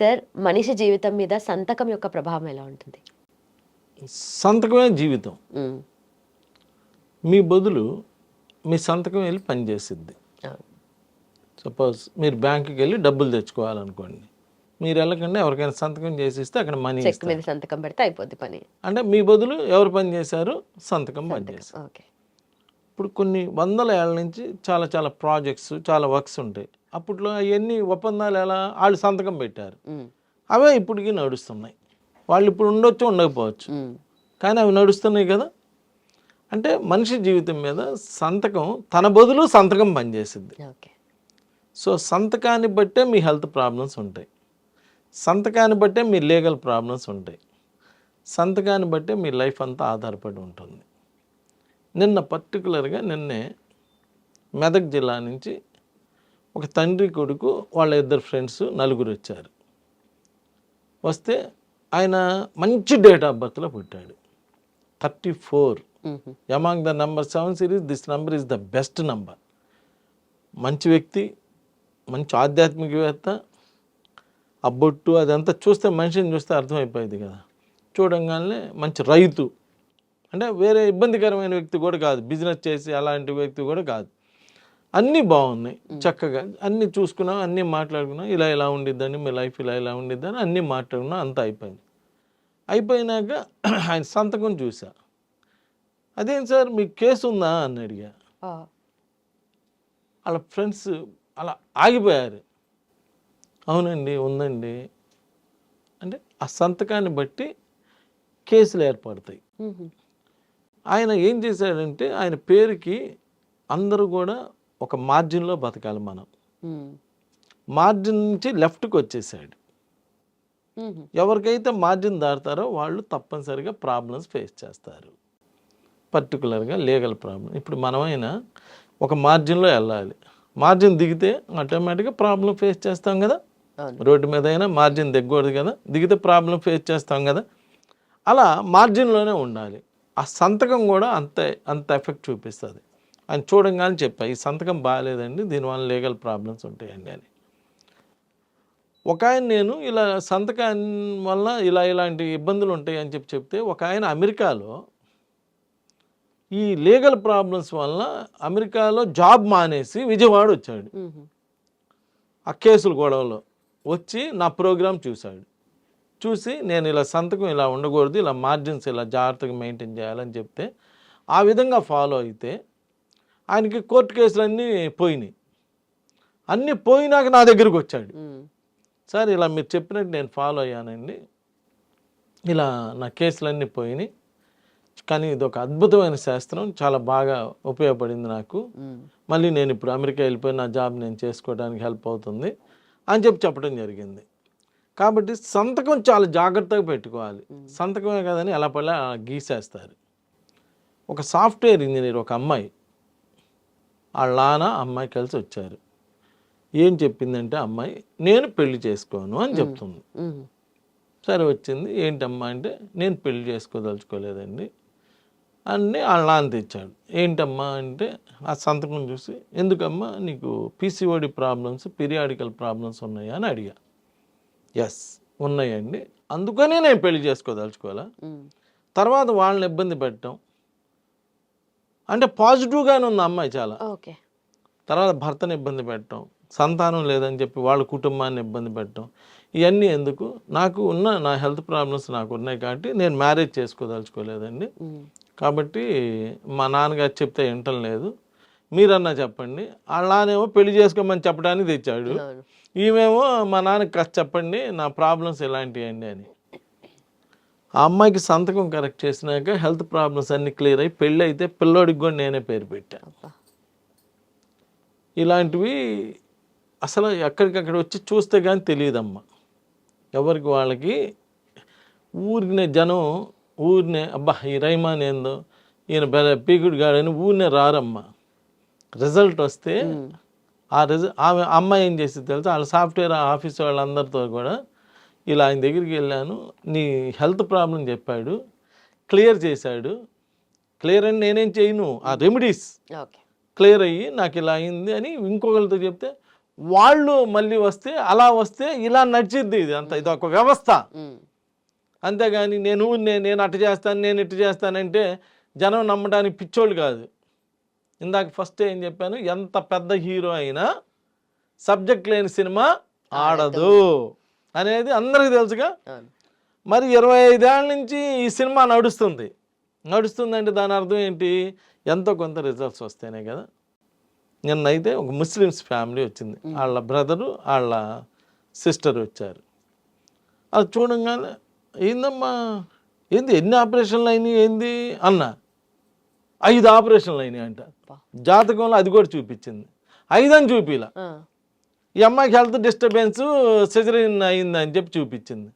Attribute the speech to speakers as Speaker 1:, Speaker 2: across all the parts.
Speaker 1: Sir మనిషి జీవితం మీద సంతకం యొక్క ప్రభావం ఎలా ఉంటుంది?
Speaker 2: సంతకమే జీవితం. మీ బదులు మీ సంతకం వెళ్ళి పనిచేసిద్ది. సపోజ్ మీరు బ్యాంకుకి వెళ్ళి డబ్బులు తెచ్చుకోవాలనుకోండి. మీరు వెళ్ళకుండా ఎవరికైనా సంతకం చేసి ఇస్తే అక్కడ మనీ
Speaker 1: చెక్ మీద సంతకం పెడితే అయిపోద్ది పని.
Speaker 2: అంటే మీ బదులు ఎవరు పని చేశారు? సంతకం పని చేశారు.
Speaker 1: ఓకే.
Speaker 2: ఇప్పుడు కొన్ని వందల ఏళ్ళ నుంచి చాలా చాలా ప్రాజెక్ట్స్ చాలా వర్క్స్ ఉంటాయి. అప్పట్లో అవన్నీ ఒప్పందాలు ఎలా వాళ్ళు సంతకం పెట్టారు. అవే ఇప్పటికీ నడుస్తున్నాయి. వాళ్ళు ఇప్పుడు ఉండొచ్చు ఉండకపోవచ్చు. కానీ అవి నడుస్తున్నాయి కదా. అంటే మనిషి జీవితం మీద సంతకం తన బదులు సంతకం పనిచేసిద్ది.
Speaker 1: ఓకే.
Speaker 2: సో సంతకాన్ని బట్టే మీ హెల్త్ ప్రాబ్లమ్స్ ఉంటాయి. సంతకాన్ని బట్టే మీ లీగల్ ప్రాబ్లమ్స్ ఉంటాయి. సంతకాన్ని బట్టే మీ లైఫ్ అంతా ఆధారపడి ఉంటుంది. నిన్న పర్టికులర్గా నిన్నే మెదక్ జిల్లా నుంచి ఒక తండ్రి కొడుకు వాళ్ళ ఇద్దరు ఫ్రెండ్స్ నలుగురు వచ్చారు. వస్తే ఆయన మంచి డేట్ ఆఫ్ బర్త్లో పుట్టాడు. Thirty four. Among the number seven series this number is the best number. మంచి వ్యక్తి మంచి ఆధ్యాత్మికవేత్త. ఆ బొట్టు అదంతా చూస్తే మనిషిని చూస్తే అర్థమైపోయింది కదా. చూడంగానే మంచి రైతు. అంటే వేరే ఇబ్బందికరమైన వ్యక్తి కూడా కాదు. బిజినెస్ చేసి అలాంటి వ్యక్తి కూడా కాదు. అన్నీ బాగున్నాయి. చక్కగా అన్నీ చూసుకున్నాం అన్నీ మాట్లాడుకున్నాం. ఇలా ఇలా ఉండిద్దని మీ లైఫ్ ఇలా ఇలా ఉండిద్దని అన్నీ మాట్లాడుకున్నాం అంతా అయిపోయింది. అయిపోయినాక ఆయన సంతకం చూసా. అదేం సార్ మీకు కేసు ఉందా? అని అడిగా. వాళ్ళ ఫ్రెండ్స్ అలా ఆగిపోయారు. అవునండి ఉందండి. అంటే ఆ సంతకాన్ని బట్టి కేసులు ఏర్పడతాయి. ఆయన ఏం చేశాడంటే ఆయన పేరుకి అందరూ కూడా ఒక మార్జిన్లో బతకాలి మనం. మార్జిన్ నుంచి లెఫ్ట్కి వచ్చేసాడు. ఎవరికైతే మార్జిన్ దాటుతారో వాళ్ళు తప్పనిసరిగా ప్రాబ్లమ్స్ ఫేస్ చేస్తారు. పర్టికులర్గా లీగల్ ప్రాబ్లం ఇప్పుడు మనమైనా ఒక మార్జిన్లో వెళ్ళాలి. మార్జిన్ దిగితే ఆటోమేటిక్గా ప్రాబ్లం ఫేస్ చేస్తాం కదా. రోడ్డు మీద అయినా మార్జిన్ దిగకూడదు కదా. దిగితే ప్రాబ్లం ఫేస్ చేస్తాం కదా. అలా మార్జిన్లోనే ఉండాలి. ఆ సంతకం కూడా అంత అంత ఎఫెక్ట్ చూపిస్తుంది. ఆయన చూడంగానే చెప్పా ఈ సంతకం బాగాలేదండి దీనివల్ల లీగల్ ప్రాబ్లమ్స్ ఉంటాయండి అని. ఒక ఆయన నేను ఇలా సంతకం వల్ల ఇలా ఇలాంటి ఇబ్బందులు ఉంటాయి అని చెప్పి చెప్తే ఒక ఆయన అమెరికాలో ఈ లీగల్ ప్రాబ్లమ్స్ వల్ల అమెరికాలో జాబ్ మానేసి విజయవాడ వచ్చాడు. ఆ కేసుల గొడవలో వచ్చి నా ప్రోగ్రామ్ చూశాడు. చూసి నేను ఇలా సంతకం ఇలా ఉండకూడదు ఇలా మార్జిన్స్ ఇలా జాగ్రత్తగా మెయింటైన్ చేయాలని చెప్తే ఆ విధంగా ఫాలో అయితే ఆయనకి కోర్టు కేసులన్నీ పోయినాయి. అన్నీ పోయినాక నా దగ్గరికి వచ్చాడు. సార్ ఇలా మీరు చెప్పినట్టు నేను ఫాలో అయ్యానండి. ఇలా నా కేసులన్నీ పోయినాయి. కానీ ఇది ఒక అద్భుతమైన శాస్త్రం చాలా బాగా ఉపయోగపడింది నాకు. మళ్ళీ నేను ఇప్పుడు అమెరికా వెళ్ళిపోయి నా జాబ్ నేను చేసుకోవడానికి హెల్ప్ అవుతుంది అని చెప్పి చెప్పడం జరిగింది. కాబట్టి సంతకం చాలా జాగ్రత్తగా పెట్టుకోవాలి. సంతకమే కదని ఎలా అలా గీసేస్తారు. ఒక సాఫ్ట్వేర్ ఇంజనీర్ ఒక అమ్మాయి వాళ్ళ నాన్న అమ్మాయి కలిసి వచ్చారు. ఏం చెప్పిందంటే అమ్మాయి నేను పెళ్ళి చేసుకోను అని చెప్తుంది. సరే వచ్చింది. ఏంటమ్మా అంటే నేను పెళ్ళి చేసుకోదలుచుకోలేదండి అన్నీ వాళ్ళ నాన్న తెచ్చాడు. ఏంటమ్మా అంటే ఆ సంతకం చూసి ఎందుకమ్మా నీకు పీసీఓడి ప్రాబ్లమ్స్ పీరియాడికల్ ప్రాబ్లమ్స్ ఉన్నాయా అని అడిగా. ఎస్ ఉన్నాయండి. అందుకనే నేను పెళ్ళి చేసుకోదలుచుకోవాలా? తర్వాత వాళ్ళని ఇబ్బంది పెట్టడం. అంటే పాజిటివ్గానే ఉంది అమ్మాయి చాలా.
Speaker 1: ఓకే.
Speaker 2: తర్వాత భర్తను ఇబ్బంది పెట్టడం. సంతానం లేదని చెప్పి వాళ్ళ కుటుంబాన్ని ఇబ్బంది పెట్టడం. ఇవన్నీ ఎందుకు? నాకు ఉన్న నా హెల్త్ ప్రాబ్లమ్స్ నాకు ఉన్నాయి కాబట్టి నేను మ్యారేజ్ చేసుకోదలుచుకోలేదండి. కాబట్టి మా నాన్నగారు చెప్తే వింటం లేదు. మీరన్నా చెప్పండి. నాన్నేమో పెళ్ళి చేసుకోమని చెప్పడానికి తెచ్చాడు. ఈమెమో మా నాన్నకి కాస్త చెప్పండి నా ప్రాబ్లమ్స్ ఎలాంటివి అండి అని. ఆ అమ్మాయికి సంతకం కరెక్ట్ చేసినాక హెల్త్ ప్రాబ్లమ్స్ అన్నీ క్లియర్ అయ్యి పెళ్ళి అయితే పిల్లోడికి కూడా నేనే పేరు పెట్టాను ఇలాంటివి అసలు ఎక్కడికక్కడ వచ్చి చూస్తే కానీ తెలియదమ్మా. ఎవరికి వాళ్ళకి ఊరినే జనం ఊరినే అబ్బా ఈ రైమాన్ ఏందో ఈయన పీకుడు గాడని ఊరినే రారమ్మా. రిజల్ట్ వస్తే ఆ రిజల్ట్ ఆమె అమ్మాయి ఏం చేసింది తెలుసా? వాళ్ళ సాఫ్ట్వేర్ ఆఫీస్ వాళ్ళందరితో కూడా ఇలా ఆయన దగ్గరికి వెళ్ళాను. నీ హెల్త్ ప్రాబ్లం చెప్పాడు. క్లియర్ చేశాడు. క్లియర్ అని నేనేం చేయను. ఆ రెమెడీస్ క్లియర్ అయ్యి నాకు ఇలా అయింది అని ఇంకొకరితో చెప్తే వాళ్ళు మళ్ళీ వస్తే అలా వస్తే ఇలా నడిచిద్ది ఇది. అంత ఇది ఒక వ్యవస్థ. అంతేగాని నేను నేను నేను అటు చేస్తాను నేను ఇటు చేస్తానంటే జనం నమ్మడానికి పిచ్చోళ్ళు కాదు. ఇందాక ఫస్ట్ ఏం చెప్పాను? ఎంత పెద్ద హీరో అయినా సబ్జెక్ట్ లేని సినిమా ఆడదు. అనేది అందరికీ తెలుసుగా? మరి ఇరవై ఐదేళ్ళ నుంచి ఈ సినిమా నడుస్తుంది. నడుస్తుందంటే దాని అర్థం ఏంటి? ఎంతో కొంత రిజల్ట్స్ వస్తేనే కదా? నిన్నైతే ఒక ముస్లిమ్స్ ఫ్యామిలీ వచ్చింది. వాళ్ళ బ్రదరు వాళ్ళ సిస్టర్ వచ్చారు. అది చూడంగానే ఏందమ్మా? ఏంది ఎన్ని ఆపరేషన్లు అయినాయి? ఏంది? అన్న. ఐదు ఆపరేషన్లు అయినాయి అంట. జాతకంలో అది కూడా చూపించింది. ఐదని చూపిలా.
Speaker 1: ఆ,
Speaker 2: ఈ అమ్మాయికి హెల్త్ డిస్టర్బెన్స్ సిజరీన్ అయిందని చెప్పి చూపించింది.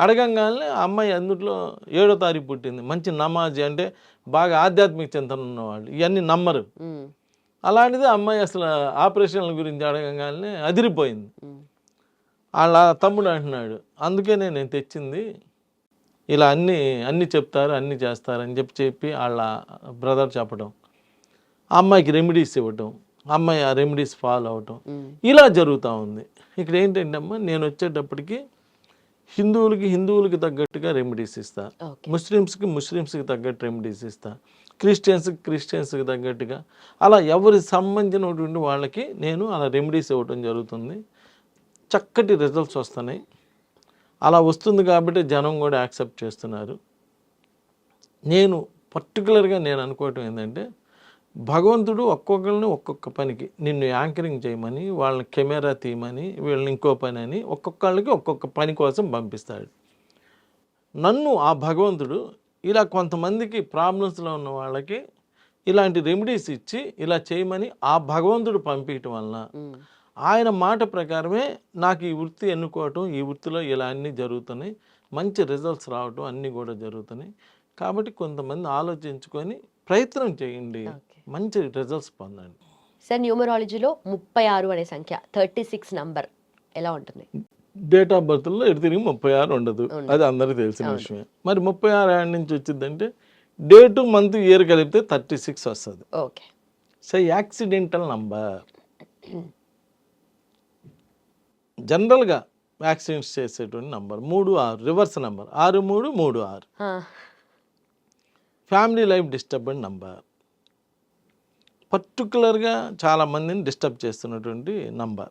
Speaker 2: అడగంగానే అమ్మాయి అందుట్లో ఏడో తారీఖు పుట్టింది. మంచి నమాజ్ అంటే బాగా ఆధ్యాత్మిక చింతన ఉన్నవాళ్ళు. ఇవన్నీ నమ్మరు. అలాంటిది అమ్మాయి అసలు ఆపరేషన్ల గురించి అడగంగానే అదిరిపోయింది. వాళ్ళ తమ్ముడు అంటున్నాడు అందుకే నేను తెచ్చింది ఇలా అన్నీ అన్నీ చెప్తారు అన్నీ చేస్తారు అని చెప్పి చెప్పి వాళ్ళ బ్రదర్ చెప్పడం అమ్మాయికి రెమెడీస్ ఇవ్వటం అమ్మాయి ఆ రెమెడీస్ ఫాలో అవటం. ఇలా జరుగుతూ ఉంది. ఇక్కడ ఏంటంటే అమ్మా నేను వచ్చేటప్పటికి హిందువులకి హిందువులకి తగ్గట్టుగా రెమెడీస్ ఇస్తా. ముస్లిమ్స్కి ముస్లిమ్స్కి తగ్గట్టు రెమెడీస్ ఇస్తా. క్రిస్టియన్స్కి క్రిస్టియన్స్కి తగ్గట్టుగా. అలా ఎవరి సంబంధించినటువంటి వాళ్ళకి నేను అలా రెమెడీస్ ఇవ్వటం జరుగుతుంది. చక్కటి రిజల్ట్స్ వస్తున్నాయి. అలా వస్తుంది కాబట్టి జనం కూడా యాక్సెప్ట్ చేస్తున్నారు. నేను పర్టికులర్గా నేను అనుకోవటం ఏంటంటే భగవంతుడు ఒక్కొక్కరిని ఒక్కొక్క పనికి నిన్ను యాంకరింగ్ చేయమని వాళ్ళని కెమెరా తీయమని వీళ్ళని ఇంకో పని అని ఒక్కొక్కళ్ళకి ఒక్కొక్క పని కోసం పంపిస్తాడు. నన్ను ఆ భగవంతుడు ఇలా కొంతమందికి ప్రాబ్లమ్స్లో ఉన్న వాళ్ళకి ఇలాంటి రెమెడీస్ ఇచ్చి ఇలా చేయమని ఆ భగవంతుడు పంపించటం వలన ఆయన మాట ప్రకారమే నాకు ఈ వృత్తి ఎన్నుకోవటం ఈ వృత్తిలో ఇలా అన్నీ జరుగుతున్నాయి. మంచి రిజల్ట్స్ రావటం అన్నీ కూడా జరుగుతున్నాయి. కాబట్టి కొంతమంది ఆలోచించుకొని ప్రయత్నం చేయండి. మంచి రిజల్ట్స్ పొందండి.
Speaker 1: సార్ న్యూమరాలజీలో ముప్పై ఆరు అనే సంఖ్య థర్టీ సిక్స్ నంబర్ ఎలా ఉంటుంది?
Speaker 2: డేట్ ఆఫ్ బర్త్లో ఎటు తిరిగి ముప్పై ఆరు ఉండదు. అది అందరికీ తెలిసిన విషయమే. మరి ముప్పై ఆరు ఏళ్ళ నుంచి వచ్చిందంటే డేటు మంత్ ఇయర్ కలిపితే థర్టీ సిక్స్ వస్తుంది.
Speaker 1: ఓకే.
Speaker 2: సో యాక్సిడెంటల్ నంబర్ జనరల్గా యాక్సిడెంట్స్ చేసేటువంటి నంబర్ మూడు ఆరు రివర్స్ నంబర్ ఆరు మూడు మూడు ఆరు. Family life disturbed number. పర్టికులర్గా చాలామందిని డిస్టర్బ్ చేస్తున్నటువంటి నంబర్.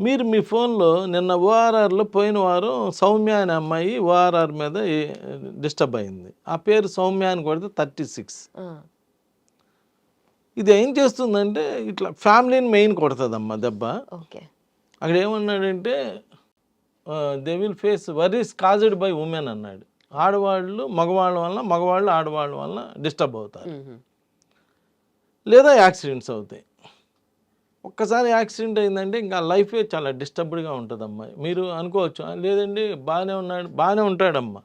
Speaker 2: మీరు మీ ఫోన్లో నిన్న ఓఆర్ఆర్లో పోయిన వారం సౌమ్య అనే అమ్మాయి ఓఆర్ఆర్ మీద డిస్టర్బ్ అయింది. ఆ పేరు సౌమ్య అని కొడితే థర్టీ సిక్స్. ఇది ఏం చేస్తుందంటే ఇట్లా ఫ్యామిలీని మెయిన్ కొడుతుందమ్మా దెబ్బ.
Speaker 1: ఓకే.
Speaker 2: అక్కడ ఏమన్నాడంటే they will face worries caused by women అన్నాడు. ఆడవాళ్ళు మగవాళ్ళ వల్ల మగవాళ్ళు ఆడవాళ్ళ వల్ల డిస్టర్బ్ అవుతారు. లేదా యాక్సిడెంట్స్ అవుతాయి. ఒక్కసారి యాక్సిడెంట్ అయిందంటే ఇంకా లైఫే చాలా డిస్టర్బ్డ్గా ఉంటుందమ్మా. మీరు అనుకోవచ్చు "ఆ, లేదండి బాగానే ఉన్నాడు బాగానే ఉంటాడమ్మా.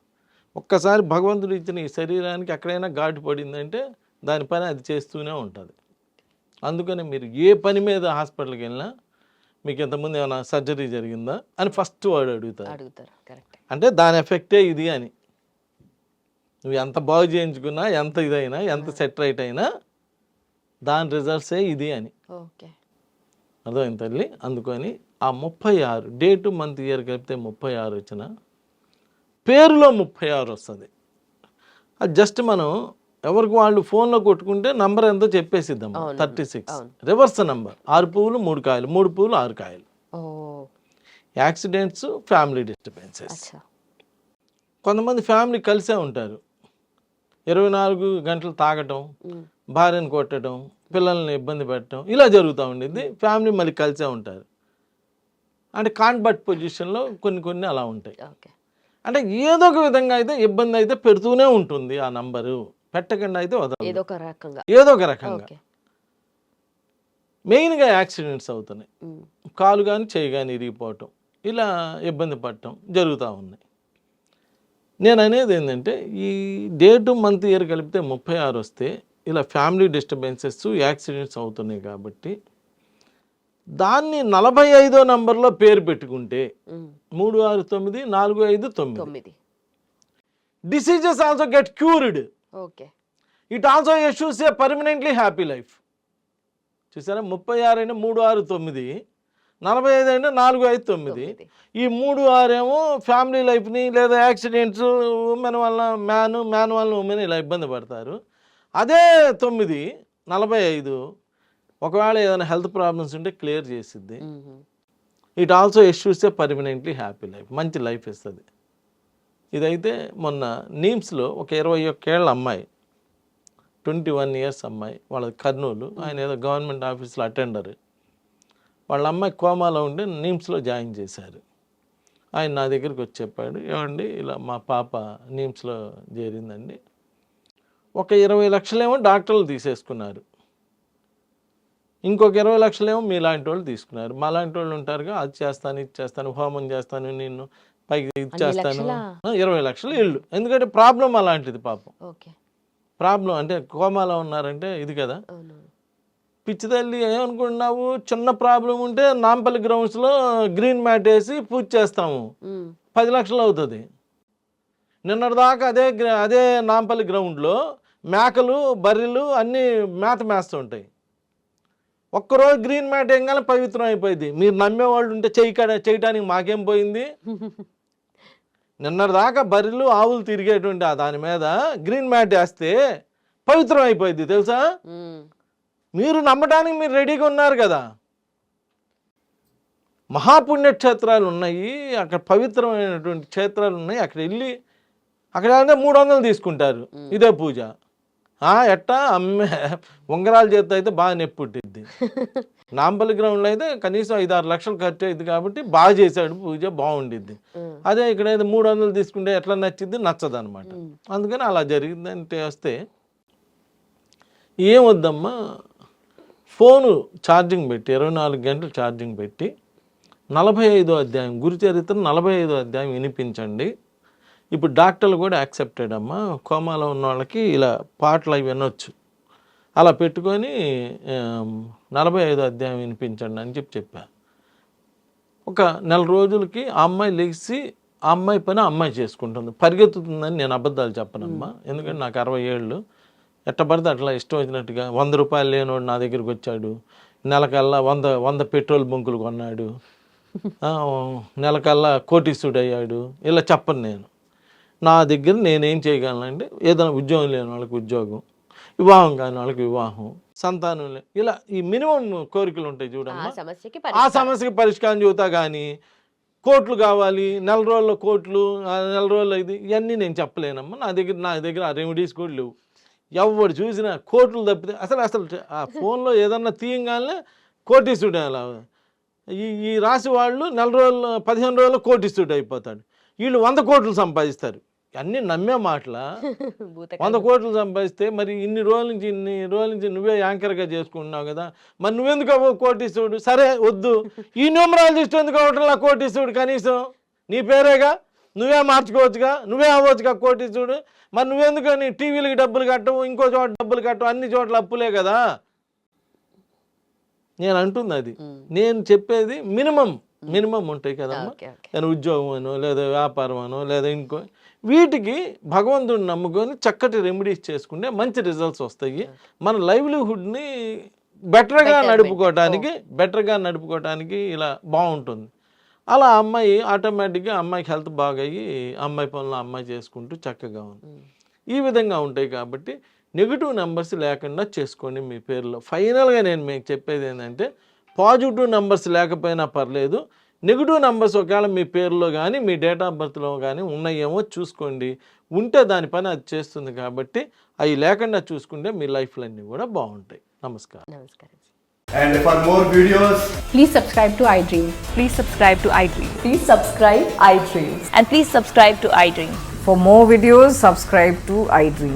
Speaker 2: ఒక్కసారి భగవంతుడు ఇచ్చిన ఈ శరీరానికి ఎక్కడైనా ఘాటు పడిందంటే దాని పని అది చేస్తూనే ఉంటుంది. అందుకని మీరు ఏ పని మీద హాస్పిటల్కి వెళ్ళినా మీకు ఇంతకుముందు ఏమైనా సర్జరీ జరిగిందా అని ఫస్ట్ వాడు అడుగుతారు.
Speaker 1: అడుగుతారు కరెక్ట్.
Speaker 2: అంటే దాని ఎఫెక్టే ఇది అని. నువ్వు ఎంత బాగు చేయించుకున్నా ఎంత ఇదైనా ఎంత సెట్ రైట్ అయినా దాని రిజల్ట్సే ఇది అని.
Speaker 1: ఓకే.
Speaker 2: అర్థమైంది తల్లి? అందుకని ఆ ముప్పై ఆరు డేటు మంత్ ఇయర్ కలిపితే ముప్పై ఆరు వచ్చిన పేరులో ముప్పై ఆరు వస్తుంది. అది జస్ట్ మనం ఎవరికి వాళ్ళు ఫోన్లో కొట్టుకుంటే నంబర్ ఎంతో చెప్పేసిద్దాం థర్టీ సిక్స్. Reverse number. ఆరు పువ్వులు మూడు కాయలు మూడు పువ్వులు ఆరు కాయలు. Accidents family disturbances. కొంతమంది ఫ్యామిలీ కలిసే ఉంటారు. ఇరవై నాలుగు గంటలు తాగటం. భార్యను కొట్టడం పిల్లల్ని ఇబ్బంది పెట్టడం ఇలా జరుగుతూ ఉండేది ఫ్యామిలీ మళ్ళీ కలిసే ఉంటారు. అంటే కాన్బట్ పొజిషన్లో కొన్ని కొన్ని అలా ఉంటాయి. అంటే ఏదో ఒక విధంగా అయితే ఇబ్బంది అయితే పెడుతూనే ఉంటుంది ఆ నంబరు. పెట్టకుండా అయితే వదలదు
Speaker 1: ఏదో ఒక రకంగా.
Speaker 2: ఏదో ఒక రకంగా. మెయిన్గా యాక్సిడెంట్స్ అవుతున్నాయి. కాలు కానీ చేయి కానీ ఇరిగిపోవటం ఇలా ఇబ్బంది పడటం జరుగుతూ ఉన్నాయి. నేను అనేది ఏంటంటే ఈ డేటు మంత్ ఇయర్ కలిపితే ముప్పై ఆరు వస్తే ఇలా ఫ్యామిలీ డిస్టర్బెన్సెస్ యాక్సిడెంట్స్ అవుతున్నాయి కాబట్టి దాన్ని నలభై ఐదో నంబర్లో పేరు పెట్టుకుంటే. మూడు ఆరు తొమ్మిది నాలుగు ఐదు తొమ్మిది. Diseases also get cured
Speaker 1: okay.
Speaker 2: It also issues a permanently happy life చూసారా? ముప్పై ఆరు అయినా మూడు ఆరు తొమ్మిది నలభై ఐదు అయినా నాలుగు ఐదు తొమ్మిది. ఈ మూడు ఆరేమో ఫ్యామిలీ లైఫ్ని లేదా యాక్సిడెంట్స్ ఉమెన్ వల్ల మ్యాన్ మ్యాన్ వల్ల ఉమెన్ ఇలా ఇబ్బంది పడతారు. అదే తొమ్మిది నలభై ఐదు ఒకవేళ ఏదైనా హెల్త్ ప్రాబ్లమ్స్ ఉంటే క్లియర్ చేసిద్ది. It also issues a permanently happy life మంచి లైఫ్ ఇస్తుంది. ఇదైతే మొన్న నీమ్స్లో ఒక ఇరవై ఒక్కేళ్ళ అమ్మాయి ట్వంటీ వన్ ఇయర్స్ అమ్మాయి వాళ్ళ కర్నూలు. ఆయన ఏదో గవర్నమెంట్ ఆఫీస్లో అటెండర్. వాళ్ళ అమ్మాయి కోమాలో ఉండి నీమ్స్లో జాయిన్ చేశారు. ఆయన నా దగ్గరికి వచ్చి చెప్పాడు ఏమండి ఇలా మా పాప నీమ్స్లో చేరిందండి. ఒక ఇరవై లక్షలేమో డాక్టర్లు తీసేసుకున్నారు. ఇంకొక ఇరవై లక్షలేమో మీలాంటి వాళ్ళు తీసుకున్నారు. మాలాంటి వాళ్ళు ఉంటారుగా అది చేస్తాను ఇది చేస్తాను హోమం చేస్తాను నిన్ను పైకి ఇది
Speaker 1: అన్ని
Speaker 2: చేస్తాను.
Speaker 1: లక్షలా?
Speaker 2: ఆ, ఇరవై లక్షలు ఇల్లు. ఎందుకంటే ప్రాబ్లం అలాంటిది పాపం. ప్రాబ్లం అంటే కోమాలో ఉన్నారంటే ఇది కదా. పిచ్చి తల్లి ఏమనుకుంటున్నావు? చిన్న ప్రాబ్లం ఉంటే నాంపల్లి గ్రౌండ్స్లో గ్రీన్ మ్యాట్ వేసి పూజ చేస్తాము. పది లక్షలు అవుతుంది. నిన్నటిదాకా అదే అదే నాంపల్లి గ్రౌండ్లో మేకలు బర్రెలు అన్నీ మేత మేస్తుంటాయి ఒక్కరోజు గ్రీన్ మ్యాట్ వేయగానే పవిత్రం అయిపోయింది. మీరు నమ్మేవాళ్ళు ఉంటే చెయ్యి కాడ- చేయటానికి మాకేం పోయింది? నిన్నటిదాకా బర్రెలు ఆవులు తిరిగేటువంటి ఆ దాని మీద గ్రీన్ మ్యాట్ వేస్తే పవిత్రం అయిపోయింది తెలుసా. మీరు నమ్మడానికి మీరు రెడీగా ఉన్నారు కదా. మహాపుణ్యక్షేత్రాలు ఉన్నాయి అక్కడ పవిత్రమైనటువంటి క్షేత్రాలు ఉన్నాయి అక్కడ వెళ్ళి అక్కడ మూడు వందలు తీసుకుంటారు ఇదే పూజ. ఎట్టా? అమ్మే. ఉంగరాల చేత అయితే బాగా నొప్పి పుట్టిద్ది. నాంపల్లి గ్రౌండ్లో అయితే కనీసం ఐదు ఆరు లక్షలు ఖర్చు అయింది కాబట్టి బాగా చేశాడు పూజ బాగుండిద్ది. అదే ఇక్కడ అయితే మూడు వందలు తీసుకుంటే ఎట్లా నచ్చింది నచ్చదు అనమాట. అందుకని అలా జరిగిందంటే వస్తే ఏం వద్దమ్మా? ఫోను ఛార్జింగ్ పెట్టి ఇరవై నాలుగు గంటలు ఛార్జింగ్ పెట్టి నలభై ఐదో అధ్యాయం గురు చరిత్ర నలభై ఐదో అధ్యాయం వినిపించండి. ఇప్పుడు డాక్టర్లు కూడా యాక్సెప్టెడ్ అమ్మా కోమాలో ఉన్న వాళ్ళకి ఇలా పాటలు అవి వినొచ్చు. అలా పెట్టుకొని నలభై ఐదో అధ్యాయం వినిపించండి అని చెప్పి చెప్పా. ఒక నెల రోజులకి ఆ అమ్మాయి లెగిసి ఆ అమ్మాయి పని అమ్మాయి చేసుకుంటుంది. పరిగెత్తుతుందని నేను అబద్ధాలు చెప్పనమ్మా. ఎందుకంటే నాకు అరవై ఏళ్ళు. ఎట్ట పడితే అట్లా ఇష్టం వచ్చినట్టుగా వంద రూపాయలు లేనివాడు నా దగ్గరికి వచ్చాడు. నెలకల్లా వంద వంద పెట్రోల్ బంకులు కొన్నాడు. నెలకల్లా కోటీసుడు అయ్యాడు. ఇలా చెప్పను నేను. నా దగ్గర నేనేం చేయగలనంటే ఏదైనా ఉద్యోగం లేని వాళ్ళకి ఉద్యోగం వివాహం కాని వాళ్ళకి వివాహం సంతానం లే ఇలా ఈ మినిమం కోరికలు ఉంటాయి చూడమ్మా. ఆ. సమస్యకి పరిష్కారం. చూతా కానీ కోట్లు కావాలి నెల రోజుల్లో కోట్లు నెల రోజుల్లో ఇది ఇవన్నీ నేను చెప్పలేనమ్మా. నా దగ్గర నా దగ్గర ఆ రెమెడీస్ కూడా లేవు. ఎవడు చూసినా కోట్లు తప్పితే అసలు అసలు ఆ ఫోన్లో ఏదన్నా తీయంగానే కోటీసుడు అలా ఈ ఈ రాశి వాళ్ళు నెల రోజులు పదిహేను రోజుల్లో కోటీసుడు అయిపోతాడు. వీళ్ళు వంద కోట్లు సంపాదిస్తారు. అన్నీ నమ్మే మాటలా. వంద కోట్లు సంపాదిస్తే మరి ఇన్ని రోజుల నుంచి ఇన్ని రోజుల నుంచి నువ్వే యాంకర్గా చేసుకుంటున్నావు కదా. మరి నువ్వెందుకు అవ్వవు కోటీశ్వరుడు? సరే వద్దు. ఈ న్యూమరాలజిస్ట్ ఎందుకు అవ్వటం కోటీశ్వరుడు కనీసం? నీ పేరేగా? నువ్వే మార్చుకోవచ్చుగా? నువ్వే అవ్వచ్చుగా కోటీశ్వరుడు? మరి నువ్వెందుకు నీ టీవీలకి డబ్బులు కట్టవు ఇంకో చోట డబ్బులు కట్టవు అన్ని చోట్ల అప్పులే కదా. నేను అంటుంది అది. నేను చెప్పేది మినిమం. మినిమం ఉంటాయి కదమ్మా. నేను ఉద్యోగం అనో లేదా వ్యాపారం అనో లేదా ఇంకో వీటికి భగవంతుడిని నమ్ముకొని చక్కటి రెమెడీస్ చేసుకుంటే మంచి రిజల్ట్స్ వస్తాయి. మన లైవ్లీహుడ్ని బెటర్గా. నడుపుకోవటానికి బెటర్గా నడుపుకోవటానికి ఇలా బాగుంటుంది. అలా అమ్మాయి ఆటోమేటిక్గా అమ్మాయికి హెల్త్ బాగయ్యి అమ్మాయి పనులు అమ్మాయి చేసుకుంటూ చక్కగా ఉంది. ఈ విధంగా ఉంటాయి కాబట్టి నెగిటివ్ నెంబర్స్ లేకుండా చేసుకోండి మీ పేరులో. ఫైనల్గా నేను మీకు చెప్పేది ఏంటంటే పాజిటివ్ నెంబర్స్ లేకపోయినా పర్లేదు నెగిటివ్ నెంబర్స్ ఒకవేళ మీ పేరులో కానీ మీ డేట్ ఆఫ్ బర్త్లో కానీ ఉన్నాయేమో చూసుకోండి ఉంటే దాని పని అది చేస్తుంది కాబట్టి అవి లేకుండా చూసుకుంటే మీ లైఫ్లన్నీ కూడా బాగుంటాయి నమస్కారం
Speaker 1: నమస్కారం
Speaker 3: And for more videos,
Speaker 4: Please subscribe to iDream.
Speaker 5: Please subscribe to iDream.
Speaker 6: Please subscribe iDreams.
Speaker 5: And please subscribe to iDream.
Speaker 6: For more videos, subscribe to iDream.